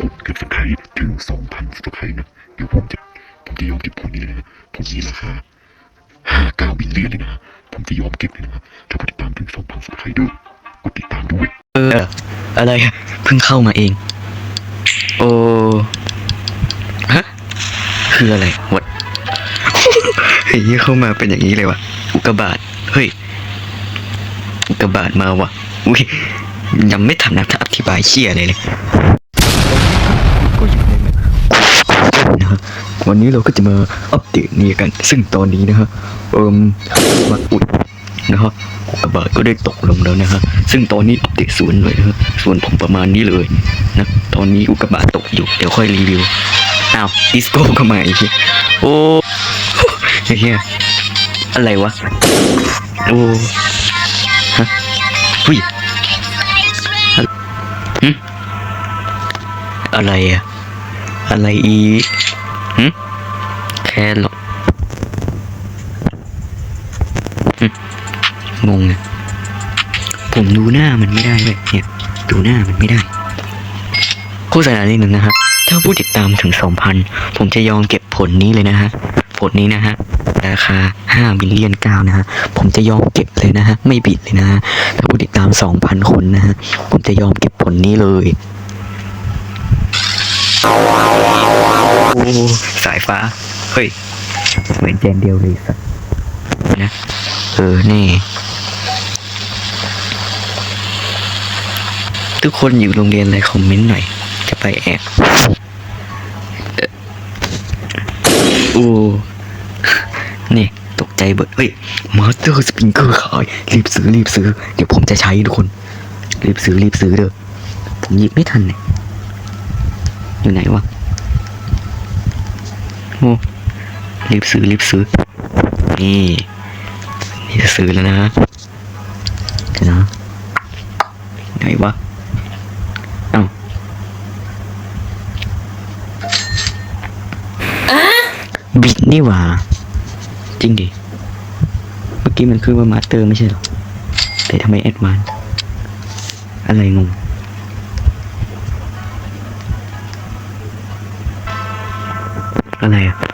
กดเก็บสไครต์ถึงสองพันสไครต์นะ เดี๋ยวผมจะผมจะยอมเก็บผลนี้เลยนะผลนี้ราคาห้าเก้าบิลเลียนเลยนะผมจะยอมเก็บเลยนะถ้าผู้ติดตามถึงสองพันสไครต์ด้วยกดติดตามด้วย เออ อะไรเพิ่งเข้ามาเอง โอ้ฮะคืออะไรวะเฮ้ยเข้ามาเป็นอย่างนี้เลยวะอุกบาตเฮ้ยอุกบาตมาวะอุ้ยยังไม่ทันนะอธิบายเชี่ยอะไรเลยก็อยู่ในแบบ นะฮะวันนี้เราก็จะมาอัปเดตนี่กัน ซึ่งตอนนี้นะฮะเอิมมาอุดนะฮะกกาบาตก็ได้ตกลงแล้วนะฮะซึ่งตอนนี้อัปเดตศูนย์เลยนะฮะส่วนผมประมาณนี้เลยนะตอนนี้อุกกาบาตตกอยู่เดี๋ยวค่อยรีวิวอ้าวดิสโก้ก็มาอีกทีโอ้เฮียอะไรวะโอ้ฮะหุ้ยอะหึอะไรอะอะไรอีก แค่หรอหึงงอะผมดูหน้ามันไม่ได้เลยเนี่ย ดูหน้ามันไม่ได้โฆษณานิดหนึ่งนะฮะถ้าผู้ติดตามถึงสองพันผมจะยอมเก็บผลนี้เลยนะฮะ ผลนี้นะฮะ ราคาห้าบิลเลียนเก้านะฮะ ผมจะยอมเก็บเลยนะฮะ ไม่บิดเลยนะฮะ ถ้าผู้ติดตามสองพันคนนะฮะ ผมจะยอมเก็บผลนี้เลยสายฟ้า เฮ้ยเหมือนแจนเดียวเลยสัสนะเออ นี่ ทุกคนอยู่โรงเรียนอะไรคอมเมนต์หน่อย จะไปแอบเอ่อโอ้นี่ ตกใจเบิดเฮ้ยมาสเตอร์สปริงเกอร์ขายรีบซื้อ รีบซื้อ เดี๋ยวผมจะใช้ทุกคน รีบซื้อ รีบซื้อเด้อผมหยิบไม่ทันเนี่ยอยู่ไหนวะโอ้ รีบซื้อรีบซื้อ นี่นี่จะซื้อแล้วนะเดี๋ยวนะไหนวะเอ้าบิดนี่หว่า จริงดิ เมื่อกี้มันคือว่ามาสเตอร์ไม่ใช่หรอ แต่ทำไมแอดวานซ์อะไรงงอะไรอะ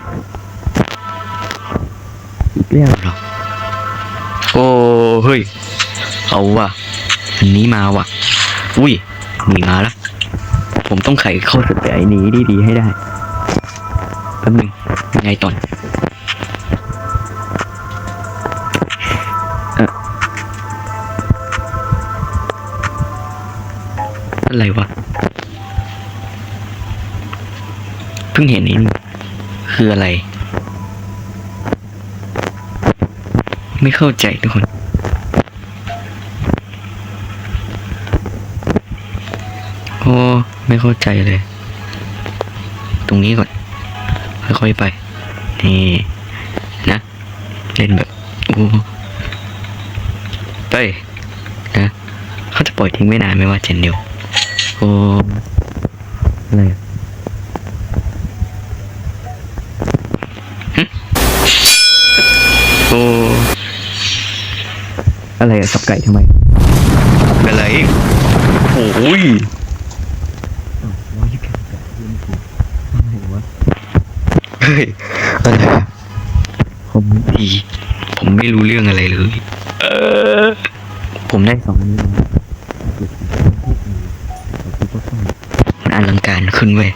อีกแล้วเหรอโอ้เฮ้ย เอาว่ะ อันนี้มาว่ะ อุ้ยหนีมาล้วผมต้องไขเข้าสแต่ไอ้นี้ดีๆให้ได้แป๊บหนึงยังไงต่อนเอ่ออะไรวะ เพิ่งเห็นนี่คืออะไร ไม่เข้าใจทุกคน โอ้ ไม่เข้าใจเลย ตรงนี้ก่อน ค่อยๆไป นี่นะ เล่นแบบ โอ้ไปนะเขาจะปล่อยทิ้งไม่นานไม่ว่าเจนเดียว โอ้อะไรอะหึโอ้ อะไรอะสับไก่ทำไมอะไรโอ้ยร้อยยี่สิบแปดเรื่องคืออะไรวะเฮ้ยอะไรอะผมดีผมไม่รู้เรื่องอะไรเลย เออ ผมได้สองอันนี้มามันอลังการขึ้นเว้ย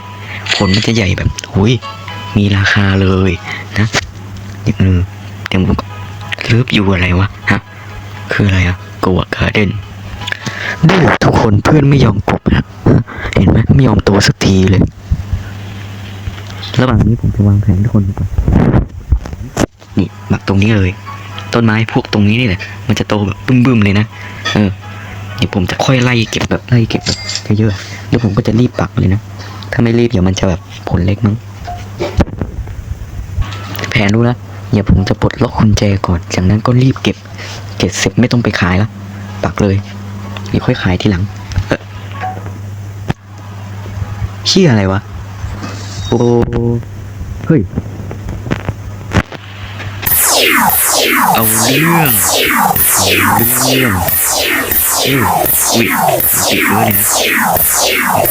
ผลมันจะใหญ่แบบหุยมีราคาเลยนะอย่างหนึ่งเต็มก็เลิฟอยู่อะไรวะฮะ คืออะไรอะกวการ์เด้นดูทุกคนเพื่อนไม่ยอมกบนะเห็นไหมไม่ยอมโตสักทีเลยระหว่างนี้ผมจะวางแผนทุกคนก่อนนี่หมักตรงนี้เลย ต้นไม้พวกตรงนี้นี่แหละ มันจะโตแบบบึ้มๆเลยนะ เออ เดี๋ยวผมจะค่อยไล่เก็บแบบไล่เก็บแบบเยอะๆแล้วผมก็จะรีบปักเลยนะ ถ้าไม่รีบเดี๋ยวมันจะแบบผลเล็กมั้ง แผนรู้แล้วเดี๋ยวผมจะปลดล็อกกุญแจก่อน จากนั้นก็รีบเก็บ เก็บเสร็จไม่ต้องไปขายล้วปักเลยเดี๋ยวค่อยขายทีหลังเออเชี่ยอะไรวะ โอ้เฮ้ย เอาเรื่องเอาเรื่องเอ้ยอุ้ยติดเยอเลยนะ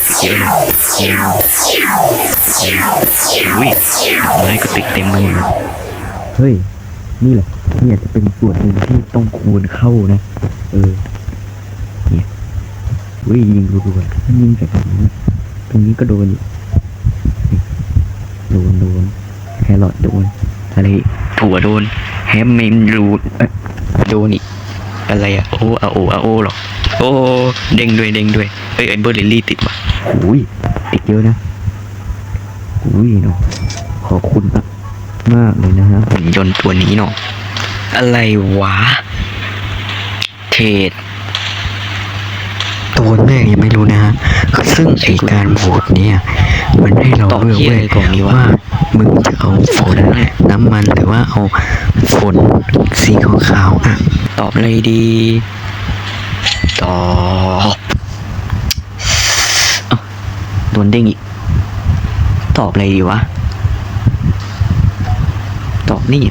ติดเยอะเลยอุ้ยไม้ก็ติดเต็มไปหมดเลยเฮ้ย นี่แหละนี่อาจจะเป็นส่วนหนึ่งที่ต้องคูณเข้านะ เออ เนี่ยอุ้ยยิงรัวๆถ้ายิงจากตรงนี้ตรงนี้ก็โดนอีกนี่โดนโดนแครอทโดนอะไรอีกถั่วโดนแฮมเมนรูดเอ้ยโดนอีกอะไรอะโอ้อาโออาโอหรอกโอ้เด้งด้วยเด้งด้วยเอ้ยไอเบอร์ลิลลี่ติดว่ะอุ้ยติดเยอะนะอุ้ยเนาะขอบคุณมาก มากเลยนะฮะหุ่นยนต์ตัวนี้เนาะอะไรวะ เทรดตัวแม่ยังไม่รู้นะฮะซึ่งไอการโหวตเนี่ย มันให้เราตอบเลือกเหี้ยเว้อะไรยกล่องนี้วะว่ามึงจะเอาฝนน้ำมันหรือว่าเอาฝนสีขาวๆอะ ตอบอะไรดี ตอบเอ้าโดนเด้งอีก ตอบอะไรดีวะตอบ นี่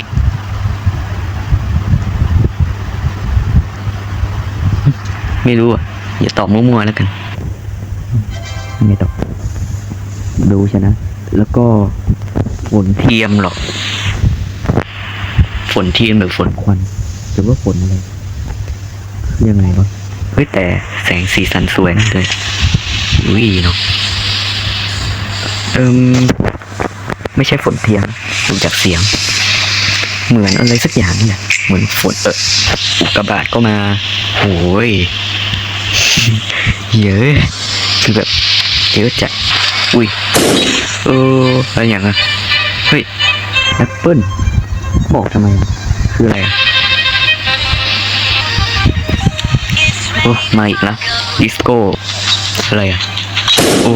ไม่รู้อะอย่าตอบมั่วๆแล้วกันไม่ตอบดูชนะแล้วก็ฝนเทียมหรอกฝนเทียมหรือฝนควันหรือว่าฝนอะไรคือยังไงวะเฮ้ยแต่แสงสีสันสวยนะเลยอุ้ยเนาะเอิมไม่ใช่ฝนเทียมดูจากเสียง เหมือนอะไรสักอย่างนี่แหละเหมือนฝนเอออุกกาบาตก็มาโอ้ยเยอะคือแบบเยอะจัดอุ้ยเอออะไรอย่างอะเฮ้ยแอปเปิ้ลบอกทำไมคืออะไรโอ้มาอีกแล้วดิสโก้อะไรอะโอ้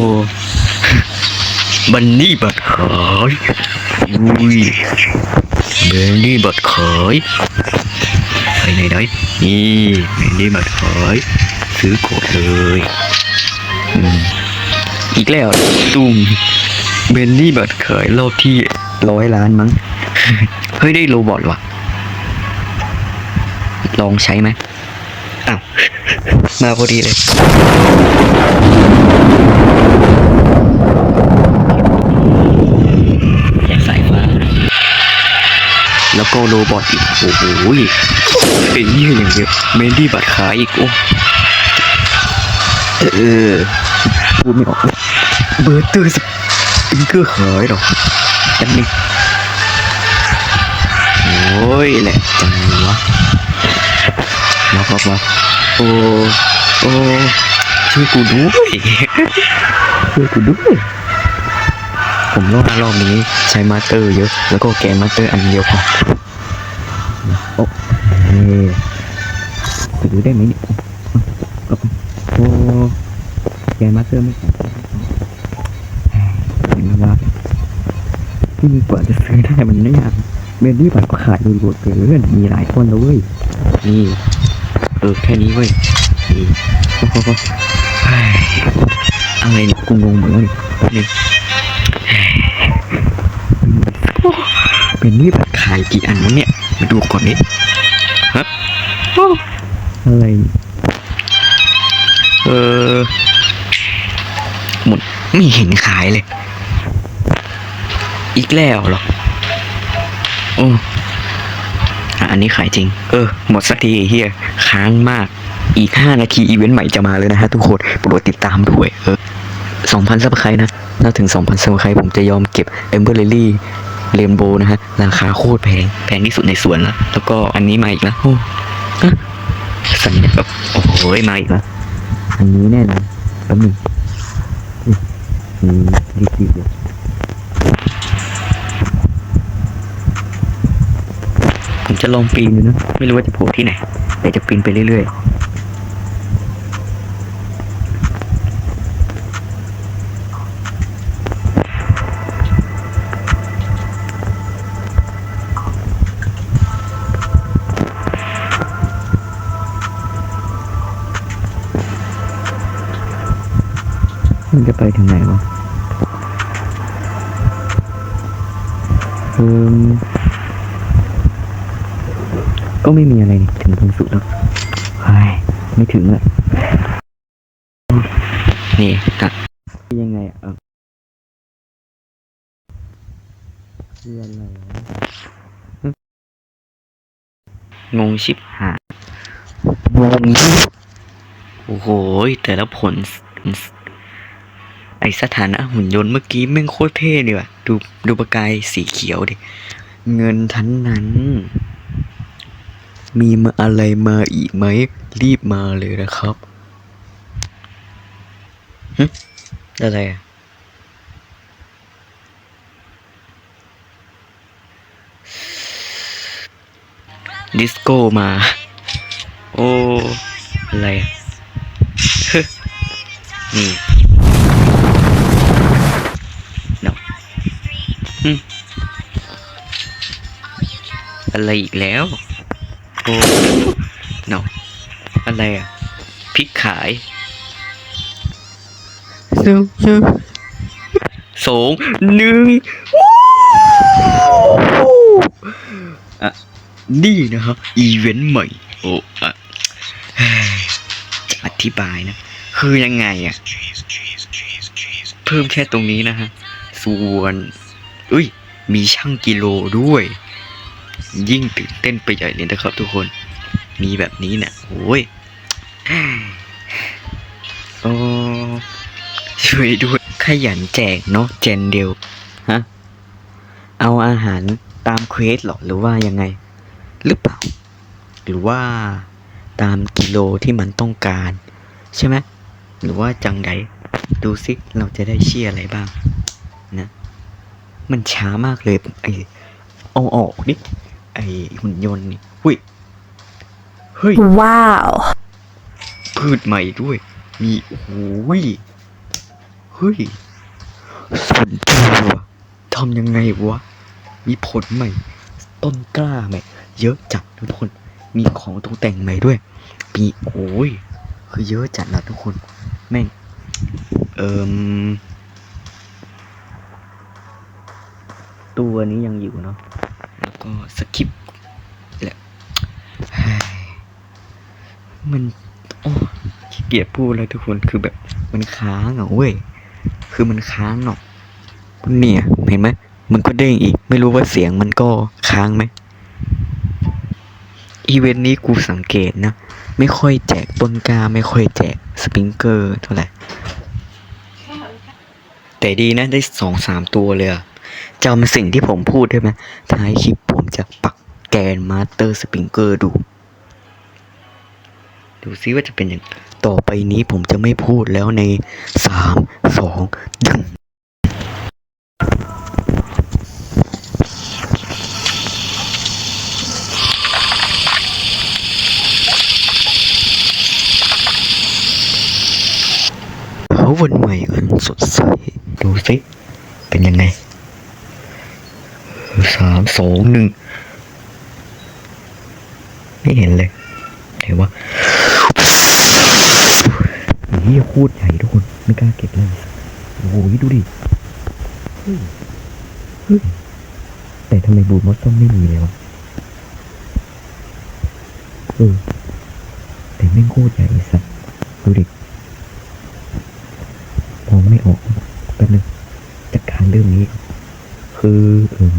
บันนี่บัตรขายอุ้ย นนี่บัตรขายไปไหนไหนนี่บันนี่บัตรขายซื้อกดเลยอืมอีกแล้วตุ้มเบนนี่บัตรขายรอบที่ร้อยล้านมั้ง เฮ้ยได้โรบอทว่ะ ลองใช้ไหมอ้าวมาพอดีเลยแย แล้วก็โรบอทอีกโอ้โหเป็นยี่อย่างเดียวเมนดี้บัตรขายอีกโอ้เออพูดไม่ออกเบอร์เตอร์สปิงเกอร์ขายหรอจันนี่โอ้ยแหละจังวะมาครับมาโอ้โอ้ช่วยกูด้วยช่วยกูด้วยผมรอบรอบนี้ใช้มาสเตอร์เยอะ แล้วก็แกนมาสเตอร์อันเดียวพอ เฮ้ถือได้ไหมเนี่ยเอาไปโอ้แกมาเตอร์ไม่แข็งเห็นไหมว่าที่กว่าจะซื้อได้มันไม่ยากเบนดี้บัตรก็ขายดูดเกินมีหลายคนแล้วเว้ย นี่ เออแค่นี้เว้ยนี่โอ้โหเฮ้ยอะไรเนี่ยกูงงเหมดแล้วเนี่ยนี่เป็นนี่บัตรขายกี่อันวะเนี่ย มาดูก่อนนิด อะไรเออหมดไม่เห็นขายเลย อีกแล้วเหรอโอ้อะอันนี้ขายจริง เออ หมดสักทีเฮียค้างมาก อีกห้านาทีอีเวนต์ใหม่จะมาเลยนะฮะทุกคนโปรดติดตามด้วย เออสองพันซับสไครต์นะ ถ้าถึงสองพันซับสไครต์ผมจะยอมเก็บเอมเบอร์เลลี่เรนโบนะฮะ ราคาโคตรแพง แพงที่สุดในสวนแล้ว แล้วก็อันนี้มาอีกแล้วโอ้ ฮะสัญญาแบบโอ้โหมาอีกแล้วอันนี้แน่นอนแป๊บนึงอืมรีบๆเลยผมจะลองปีนดูนะ ไม่รู้ว่าจะโผล่ที่ไหน แต่จะปีนไปเรื่อยๆ มันจะไปถึงไหนวะเอืมก็ไม่มีอะไรนี่ถึงตรงสุดแล้วเฮ้ยไม่ถึงอะนี่ตัดยังไงอะเออคืออะไรวะหึงงชิบหายงงโอ้โหแต่ละผล ไอสถานะหุ่นยนต์เมื่อกี้แม่งโคตรเท่เลยว่ะ ดูดูประกายสีเขียวดิ เงินทั้งนั้น มีมาอะไรมาอีกไหม รีบมาเลยนะครับหึอะไรอะดิสโก้มา โอ้ อะไรฮึนี่ อืมอะไรอีกแล้ว โอ้ no อะไรอะพริกขายสองสองหนึ่งอะนี่นะครับอีเวนต์ใหม่ โอ้อะจะอธิบายนะ คือยังไงอะ เพิ่มแค่ตรงนี้นะฮะ ส่วน อุ้ย มีช่างกิโลด้วย ยิ่งตื่นเต้นไปใหญ่เลยนะครับทุกคน มีแบบนี้เนี่ยโอ้ยโอ้ช่วยด้วย ขยันแจกเนาะเจนเดียวฮะ เอาอาหารตามเควสหรอหรือว่ายังไง หรือเปล่า หรือว่าตามกิโลที่มันต้องการ ใช่ไหมหรือว่าจังไดดูซิเราจะได้เชื่ออะไรบ้างนะ มันช้ามากเลยไอเอาออกดิไอหุ่นยนต์นี่หุ้ยเฮ้ย Wow. พืชใหม่ด้วย มีโอ้โหยเฮ้ยสนใจว่ะทำยังไงวะ มีผลใหม่ ต้นกล้าใหม่ เยอะจัดนะทุกคน มีของตกแต่งใหม่ด้วย มีโอ้ย คือเยอะจัดนะทุกคน แม่ง เอิม ตัวนี้ยังอยู่เนาะแล้วก็สคริปต์และเฮ้ยมันโอ้ขี้เกียจพูดเลยทุกคนคือแบบมันค้างอะเว้ยคือมันค้างเนาะเนี่ยเห็นไหมมันก็เด้งอีก ไม่รู้ว่าเสียงมันก็ค้างไหมอีเวนต์นี้กูสังเกตนะ ไม่ค่อยแจกต้นกล้าไม่ค่อยแจกสปริงเกอร์เท่าไหร่แต่ดีนะได้สองสามตัวเลยอะ จำสิ่งที่ผมพูดได้ไหมท้ายคลิปผมจะปักแกนมาสเตอร์สปริงเกอร์ดู ดูซิว่าจะเป็นอย่างต่อไปนี้ผมจะไม่พูดแล้วในสามสองหนึ่งเพราวันใหม่อันสดใส ดูซิเป็นยังไง สามสองหนึ่งไม่เห็นเลยไหนวะเฮียโคตรใหญ่ทุกคนไม่กล้าเก็บเลยโอ้โหดูดิเฮ้ยเฮ้ยแต่ทำไมบูดมอสซัมไม่มีเลยวะเออแต่แม่โคตรใหญ่ไอ้สัสดูดิมองไม่ออกแป๊บนึงจัดการเรื่องนี้ คือเออ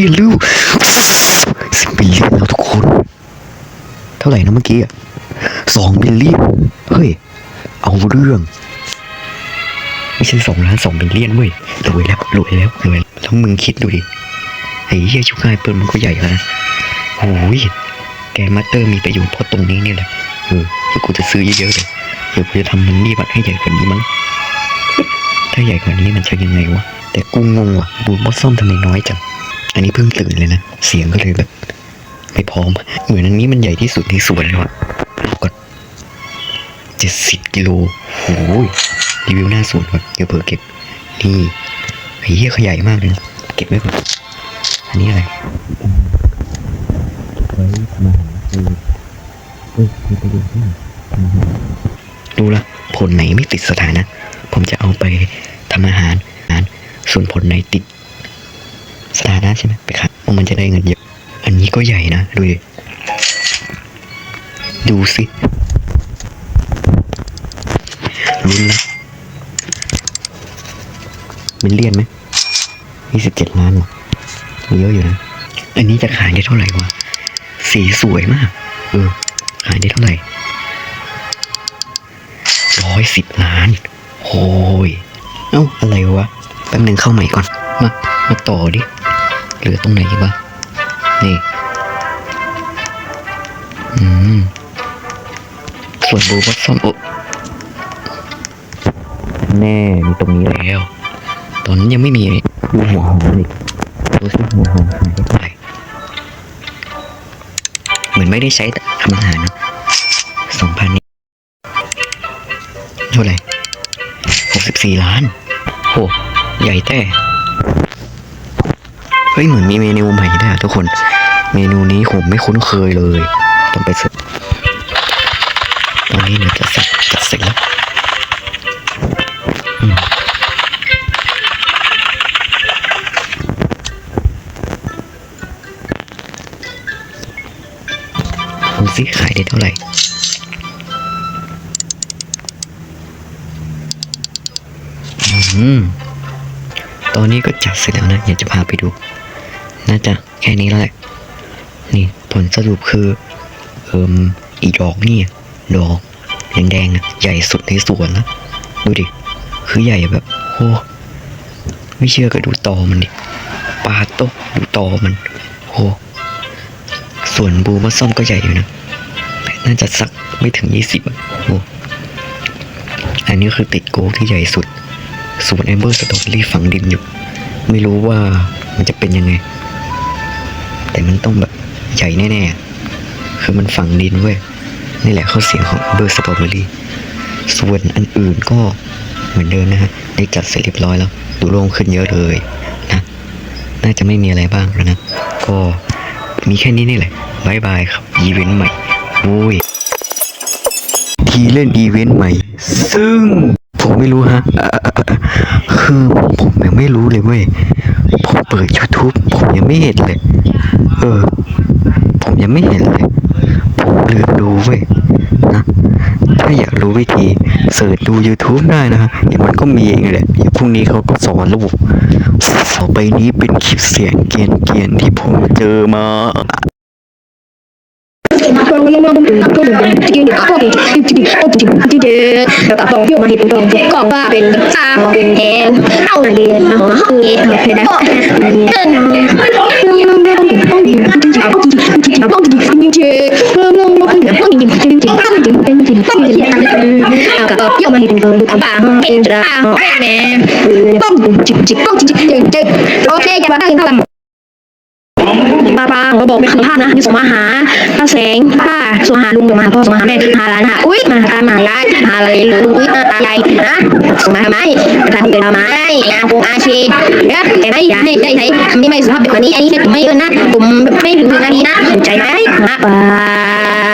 รีลูกสิบบิลเลียนแล้วทุกคน เท่าไหร่นะเมื่อกี้อะสองบิลลียนเฮ้ย เอาเรื่องไม่ใช่สองล้านสองบิลเลียนเว้ยรวยแล้วรวยแล้วรวยแล้วมึงคิดดูดิไอ้เหี้ยชุกไายเปิลมันก็ใหญ่แล้วนะโอ้ยแกมาสเตอร์มีประโยชน์เพราะตรงนี้นี่แหละเออเดี๋ยวกูจะซื้อเยอะๆเลยเดี๋ยวกูจะทำมันนี่บัตรให้ใหญ่กว่านี้มั้งถ้าใหญ่กว่านี้มันจะยังไงวะแต่กูงงว่ะบูมบอสซอมทำไมน้อยจัง อันนี้เพิ่งตื่นเลยนะ เสียงก็เลยแบบ ไม่พร้อม เหมือนอันนี้มันใหญ่ที่สุดในสวนเลยว่ะเอาก่อนเจ็ดสิบกิโลโอ้ยรีวิวหน้าสวนก่อนเดี๋ยวเผื่อเก็บ นี่ไอ้เหี้ยเขาใหญ่มากเลยนะเก็บไว้ก่อน อันนี้อะไรไว้มาหาคือเอ้ยมีประเด็นที่ดูละผลไหนไม่ติดสถานะ ผมจะเอาไปทำอาหารอาหารส่วนผลไหนติด สถานะใช่ไหมไปครับมันจะได้เงินเยอะ อันนี้ก็ใหญ่นะ ดูดิ ดูสิลุ้นละมิลเลียนไหมยี่สิบเจ็ดล้านวะเยอะอยู่นะ อันนี้จะขายได้เท่าไหร่วะ สีสวยมาก เออ ขายได้เท่าไหร่ร้อยสิบล้านโอ้ย เอ้า อะไรวะ แป๊บหนึ่งเข้าใหม่ก่อน มา มาต่อดิ เหลือตรงไหนอีกวะนี่ อืม ส่วนบูบัสซอมโอแน่มีตรงนี้แล้ว ตอนนั้นยังไม่มีดูหัวหอมอีกดูสิหัวหอมหายไปเท่าไหร่เหมือนไม่ได้ใช้ทำอาหารนะสองพันนี้เท่าไหร่หกสิบสี่ล้านโหใหญ่แต่เฮ้ยเหมือนมีเมนูใหม่ด้วยอะทุกคน เมนูนี้ผมไม่คุ้นเคยเลยต้องไปเสิร์ชตอนนี้เนี่ยจะสักจะเสร็จแล้วดูสิขายได้เท่าไหร่อืมตอนนี้ก็จัดเสร็จแล้วนะอยากจะพาไปดู น่าจะแค่นี้แล้วแหละนี่ผลสรุปคือเอิมอีดอกนี่ดอกแดงๆใหญ่สุดในสวนแล้วดูดิ คือใหญ่แบบโอ้ไม่เชื่อก็ดูตอมันดิปาโตดูตอมันโอ้ส่วนบูมาซ่อมก็ใหญ่อยู่นะ น่าจะสักไม่ถึงยี่สิบโอ้อันนี้คือติดโกที่ใหญ่สุด ส่วนแอมเบอร์สตอรี่ฝังดินอยู่ ไม่รู้ว่ามันจะเป็นยังไง แต่มันต้องแบบใหญ่แน่ๆ คือมันฝังดินเว้ย นี่แหละข้อเสียของเบอร์สตรอเบอรี่ ส่วนอันอื่นก็เหมือนเดิมนะฮะ ได้จัดเสร็จเรียบร้อยแล้ว ดูโล่งขึ้นเยอะเลยนะ น่าจะไม่มีอะไรบ้างแล้วนะ ก็มีแค่นี้นี่แหละบายบายครับ อีเวนต์ใหม่โอ้ยทีเล่นอีเวนต์ใหม่ ซึ่งผมไม่รู้ฮะ คือผมยังไม่รู้เลยเว้ย ผมเปิด YouTube ผมยังไม่เห็นเลย เออ ผมยังไม่เห็นเลย ผมลืมดูเว้ยนะ ถ้าอยากรู้วิธีเสิร์ชดู YouTube ได้นะฮะเดี๋ยวมันก็มีเองแหละเดี๋ยวพรุ่งนี้เขาก็สอนระบบต่อไปนี้เป็นคลิปเสียงเกรียนที่ผมเจอมา ok chào bạn đang ป้าป้าเขาบอกไม่เคยพลาดนะนี่สมาหาป้าแสงป้าสมาหาลุงสมาหาพ่อสมาหาแม่หาหลานหาอุ้ยมาตาหมาหายายหาอะไรลุงอุ้ยตาใหญ่นะส่งมาทำไม้ทำเกิดทำไมอาคงอาชีเนี่ยแต่ไม่อยากให้ได้ใช้ไม่ไม่สุภาพแบบนี้อันนี้ไม่เยอะนะผมไม่ถึงนาทีนะใจไหมนะป้า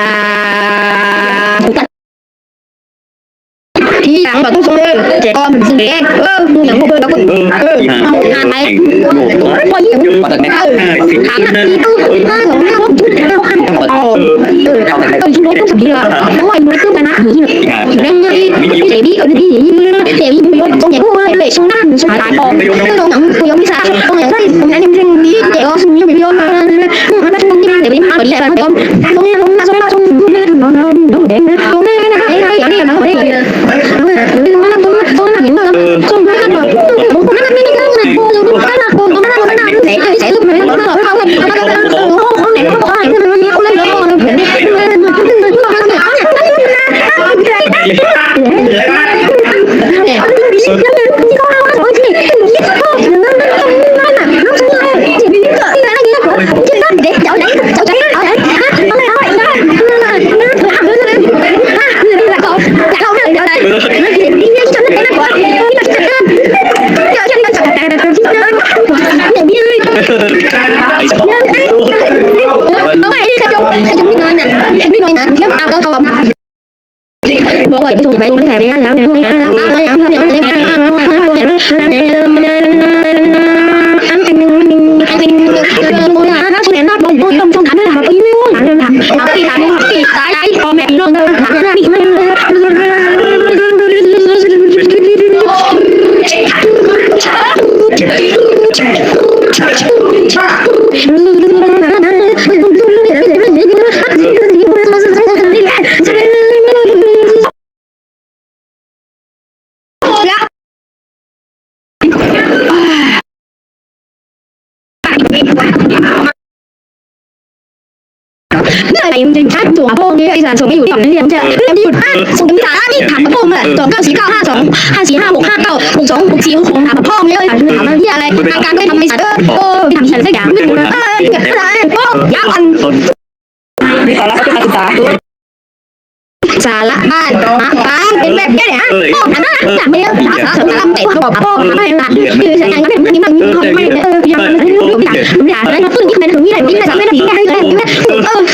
đi làm bảo tôi xuống đây trẻ con mình xin bé ơ những cô bơi đó cũng ơ hai con những con thật này tháng năm tư ba rồi năm chút nào ăn ờ Ừ. together. quậy thùng bánh bánh hẹp lắm lắm lắm Yeah. มจริงชัดตัวพวกนี้ไอ้สารส่งไม่อยู่ฝั่งนี้เรียนจะเรียนหยุดห้าส่งถึงสานี่ถามกับพวกเนี่ยสองเก้าสี่เก้าห้าสองห้าสี่ห้าหกห้าเก้าหกสองหกสี่หกหกถามกับพ่อเนี่ยไอ้สารถามมาที่อะไรทางการก็ทำไอ้สารเออโอ้ทำฉันสักอย่างไม่รู้เลยเออเก็บอะไรพวกยาอ่อนมีสาระก็เป็นการศึกษาสาระบ้านมาปางเป็นแบบแค่เนี่ยพ่อหน้าจับไม่เยอะสาระสาระเป็ดบอกพ่อไม่หนักคือฉันก็เป็นที่มันของไม่เออยังไม่รู้อยากรู้อยากแล้วพูดที่มันรู้นี่แหละนี่แหละไม่ได้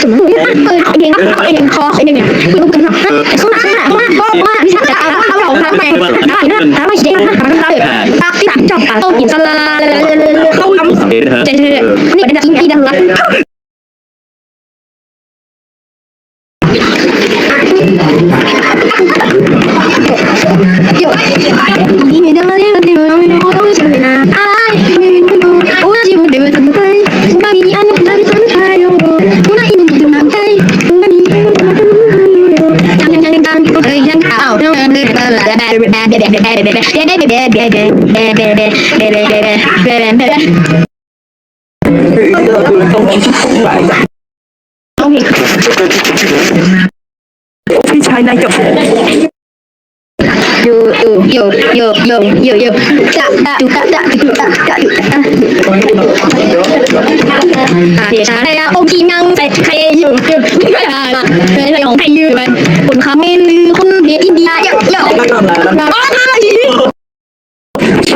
สมมติเนี่ยเออเองเองคอเองเนี่ยคุณรู้กันเนาะข้างหน้าข้างหน้าข้างหน้าข้างหน้าพี่ชายจะเอาเข้าหลงทางไหมได้นะทำไมเจ๊นะทำไมเราตักที่ตักจอบตักต้นกิาสลาเข้าคำเจ๊เนี่าเป็นนักกินกิานะ ต้องมีพี่ชายนายกับอยู่อยู่อยู่อยู่อยู่อยู่อยู่ตะตะตะตะตะตะตะเดี๋ยวช้าได้แล้วโอ้กีนังใส่ใครอยู่คือไม่ได้ละเลยใส่ของใครยืมไปคุณคาเมลือคุณเดียอินเดียเยอะเยอะ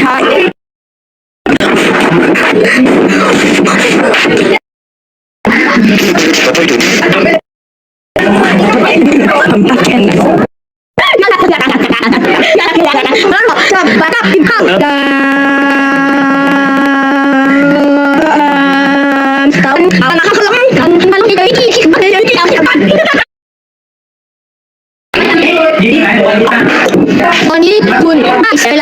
child.